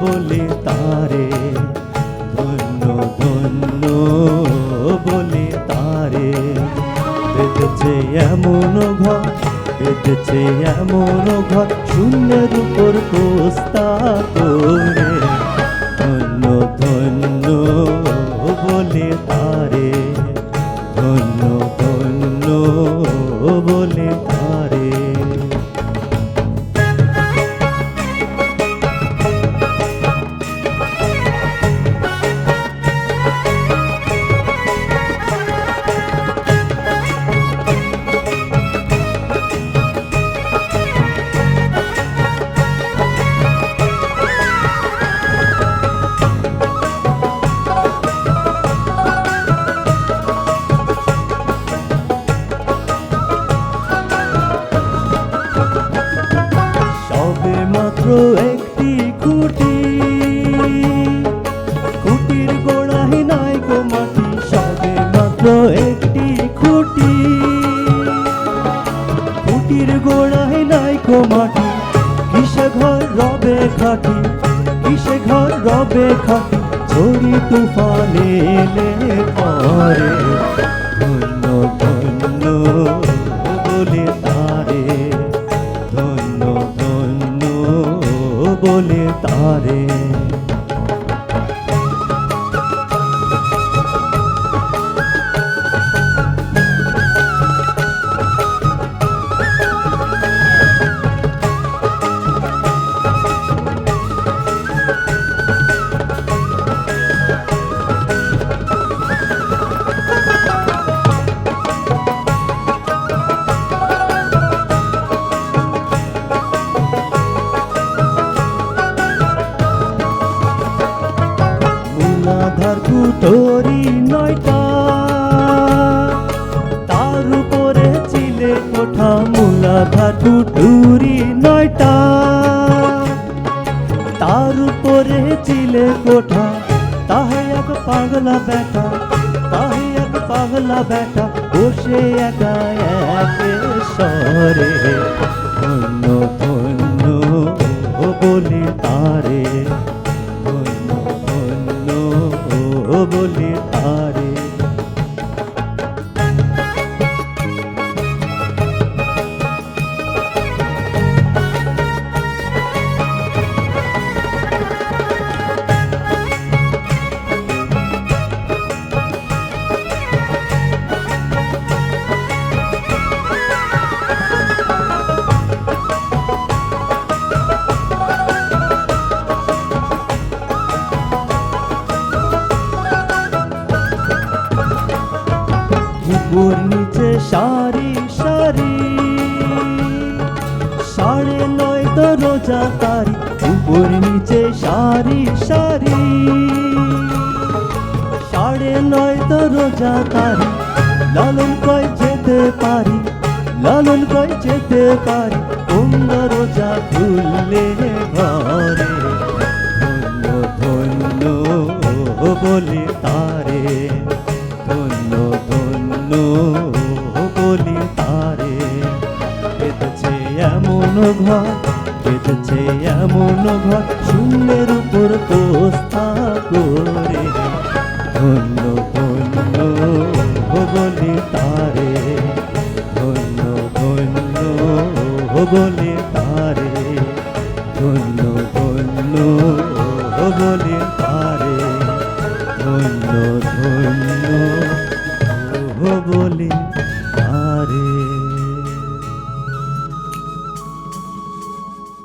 বলে তারে। ধন্য ধন্য বলে তারে। বেঁধেছে এমন ঘর, বেঁধেছে এমন ঘর, শূন্যের উপর কোস্তা করে। ধন্য ধন্য বলে তারে। ধন্য ধন্য বলে তারে। মাত্র একটি খুঁটি। খুঁটির গোড়ায় নাই গো মাটি, সবে মাত্র একটি খুঁটি। খুঁটির গোড়ায় নাই গো মাটি, কিসে ঘর রবে খাটি, কিসে ঘর রবে খাটি ছড়ি তুফানে পরে ধন্য ধন্য বলে মূলাধার কুটোরি নয়টা। তার উপরে চিলে কোঠা মূলাধার কুটুরি নয়টা। তার উপরে চিলে কোঠা তাহে এক পাগলা বেটা, তাহে এক পাগলা বেটা, বসে একা একে সরে। উপর নিচে সারি সারি। সাড়ে নয় দরজা তারি উপর নিচে সারি সারি। সাড়ে নয় দরজা তারি, লালন কয় যেতে পারি, লালন কয় যেতে পারি। কোন দরজা খুললে ঘরে বলি তারে পেতেছে এমন ঘর পেতেছে এমন ঘর, শূন্যের উপর কোস্তা করে। ধন্য ধন্য বলি তারে ধন্য ধন্য বলি তারে ধন্য ধন্য বলি তারে ধন্য ধন্য